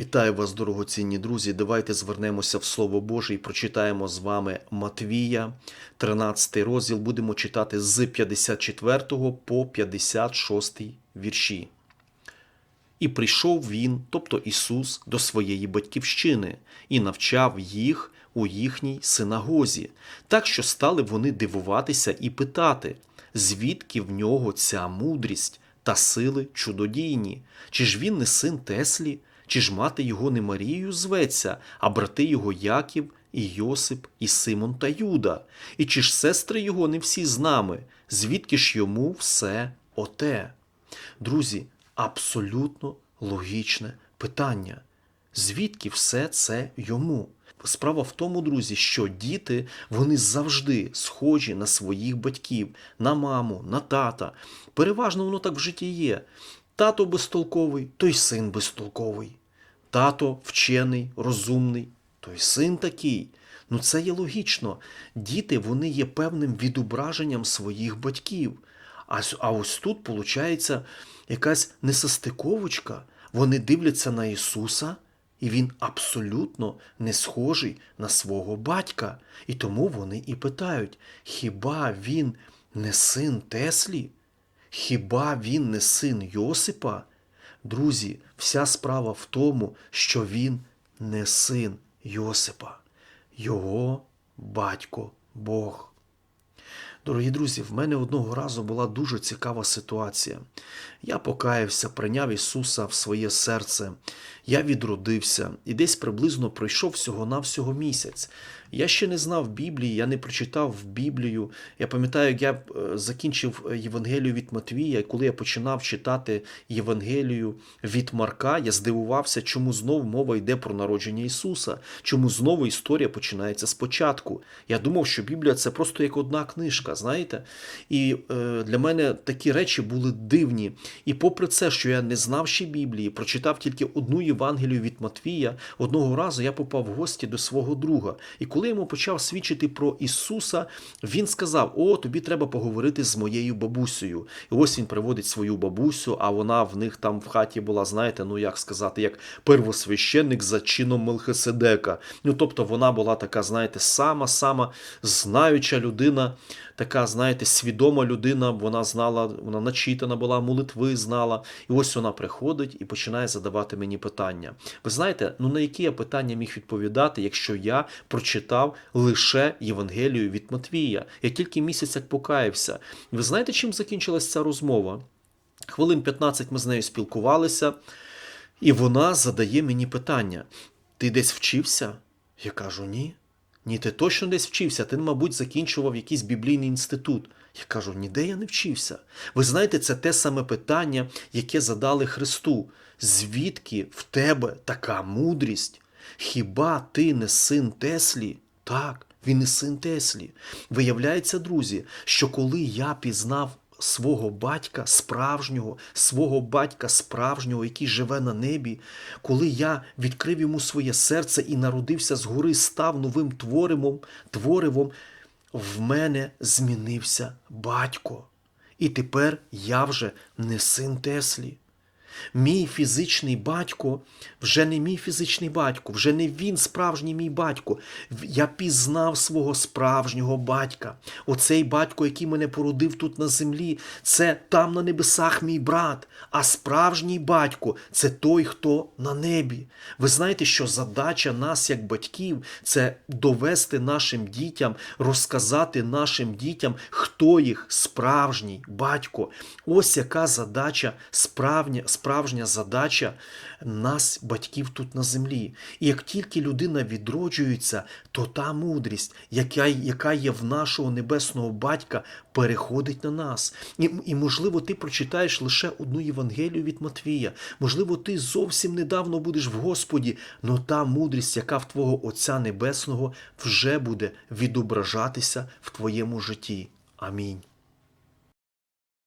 Вітаю вас, дорогоцінні друзі. Давайте звернемося в Слово Боже і прочитаємо з вами Матвія, 13 розділ. Будемо читати з 54 по 56 вірші. І прийшов він, тобто Ісус, до своєї батьківщини, і навчав їх у їхній синагозі, так що стали вони дивуватися і питати, звідки в нього ця мудрість та сили чудодійні? Чи ж він не син Теслі, чи ж мати його не Марією зветься, а брати його Яків, і Йосип, і Симон та Юда? І чи ж сестри його не всі з нами? Звідки ж йому все оте? Друзі, абсолютно логічне питання. Звідки все це йому? Справа в тому, друзі, що діти вони завжди схожі на своїх батьків, на маму, на тата. Переважно воно так в житті є. Тато безтолковий, той син безтолковий. Тато вчений, розумний, той син такий. Ну це є логічно. Діти вони є певним відображенням своїх батьків. А, а ось тут виходить якась несостиковочка. Вони дивляться на Ісуса, і Він абсолютно не схожий на свого батька. І тому вони і питають: хіба він не син Теслі? Хіба він не син Йосипа? Друзі, вся справа в тому, що він не син Йосипа, його батько Бог. Дорогі друзі, в мене одного разу була дуже цікава ситуація. Я покаявся, прийняв Ісуса в своє серце. Я відродився і десь приблизно пройшов всього-навсього місяць. Я ще не знав Біблії, я не прочитав Біблію. Я пам'ятаю, як я е, закінчив е, Євангелію від Матвія, і коли я починав читати Євангелію від Марка, я здивувався, чому знову мова йде про народження Ісуса, чому знову історія починається спочатку. Я думав, що Біблія це просто як одна книжка, знаєте? І е, для мене такі речі були дивні. І попри це, що я не знав ще Біблії, прочитав тільки одну Євангелію від Матвія, одного разу я попав в гості до свого друга. І коли йому почав свідчити про Ісуса, він сказав: О, тобі треба поговорити з моєю бабусею. І ось він приводить свою бабусю, а вона в них там в хаті була, знаєте, ну як сказати, як первосвященник за чином Мелхиседека. Ну тобто вона була така, знаєте, сама-сама знаюча людина, така, знаєте, свідома людина. Вона знала, вона начитана була, молитви знала. І ось вона приходить і починає задавати мені питання. Ви знаєте, ну на які я питання міг відповідати, якщо я прочитав лише Євангелію від Матвія? Я тільки місяць як покаявся. Ви знаєте, чим закінчилась ця розмова? Хвилин 15 ми з нею спілкувалися, і вона задає мені питання: ти десь вчився? Я кажу, ні. Ні, ти точно десь вчився. Ти, мабуть, закінчував якийсь біблійний інститут. Я кажу, ніде я не вчився. Ви знаєте, це те саме питання, яке задали Христу. Звідки в тебе така мудрість? Хіба ти не син Теслі? Так, він не син Теслі. Виявляється, друзі, що коли я пізнав свого батька справжнього, свого батька справжнього, який живе на небі, коли я відкрив йому своє серце і народився згори, став новим творимом, творивом, в мене змінився батько. І тепер я вже не син Теслі. Мій фізичний батько вже не мій фізичний батько, вже не він справжній мій батько. Я пізнав свого справжнього батька. Оцей батько, який мене породив тут на землі, це там на небесах мій брат. А справжній батько це той, хто на небі. Ви знаєте, що задача нас, як батьків, це довести нашим дітям, розказати нашим дітям, хто їх справжній батько. Ось яка задача, справжня, справжня задача нас, батьків тут на землі. І як тільки людина відроджується, то та мудрість, яка, яка є в нашого небесного батька, переходить на нас. І, і можливо, ти прочитаєш лише одну Євангелію від Матвія. Можливо, ти зовсім недавно будеш в Господі, но та мудрість, яка в твого Отця Небесного, вже буде відображатися в твоєму житті. Амінь.